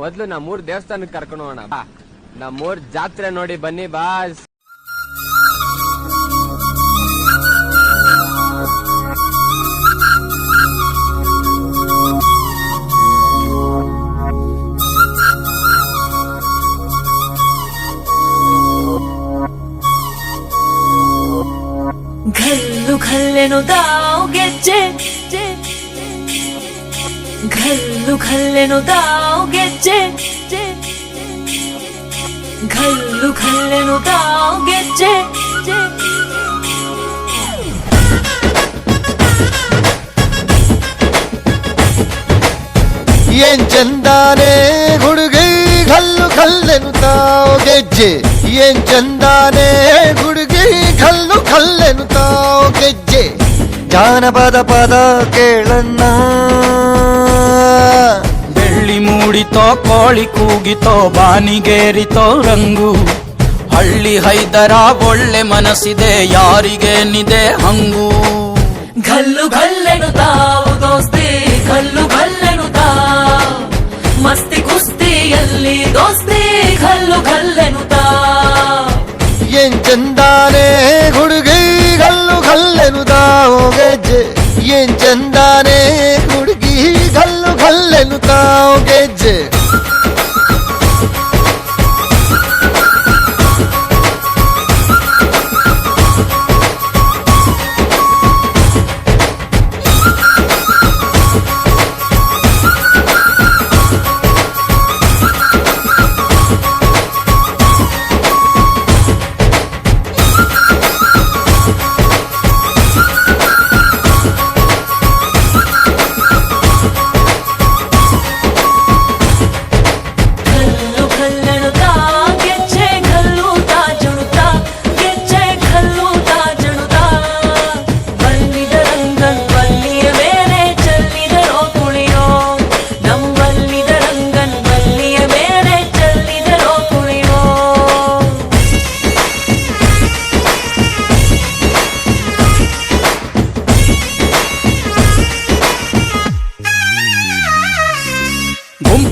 ಮೊದ್ಲು ನಮ್ಮೂರ್ ದೇವಸ್ಥಾನಕ್ಕೆ ಕರ್ಕೊಂಡು ಹೋಗೋಣ ಬಾ ನಮ್ಮೂರ್ ಜಾತ್ರೆ ನೋಡಿ ಬನ್ನಿ ಬಾಸ್ ಘಲ್ಲು ಘಲ್ಲೆನು ತಾವು ಗೆಜ್ಜೆ ಘಲ್ಲು ಘಲ್ಲೆನು ತಾವು ಗೆಜ್ಜೆ ಘಲ್ಲು ಘಲ್ಲೆನು ತಾವು ಗೆಜ್ಜೆ ಏನ್ ಚಂದಾನೆ ಹುಡುಗಿ ಕಲ್ಲು ಕಲ್ಲೆನು ತಾವು ಗೆಜ್ಜೆ ಏನ್ ಚಂದಾನೆ ಹುಡುಗಿ ಕಲ್ಲು ಕಲ್ಲೆನು ತಾವು ಗೆಜ್ಜೆ ಜಾನಪದ ಪದ ಕೇಳಣ್ಣ. ಬೆಳ್ಳಿ ಮೂಡಿತೋ ಕೋಳಿ ಕೂಗಿತೋ ಬಾನಿಗೇರಿತೋ ರಂಗು. ಹಳ್ಳಿ ಹೈದರ ಒಳ್ಳೆ ಮನಸ್ಸಿದೆ ಯಾರಿಗೇನಿದೆ ಹಂಗು. ಘಲ್ಲು ಘಲ್ಲೆನು ತಾವು ದೋಸ್ತಿ ಘಲ್ಲು ಚಂದ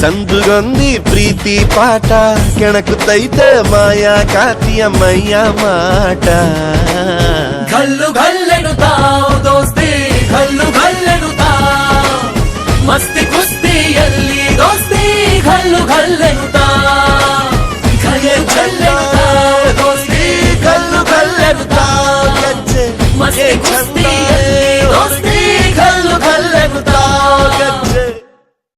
ಸಂದುಗೊಂದಿ ಪ್ರೀತಿ ಪಾಠ ಕೆಣಕುತ್ತೈತೆ ಮಾಯಾ ಕಾತಿಯ ಮೈಯ ಮಾಟ ಘಲ್ಲು ಘಲ್ಲೆನು ತಾವು ದೋಸ್ತಿ ಘಲ್ಲು ಘಲ್ಲೆನು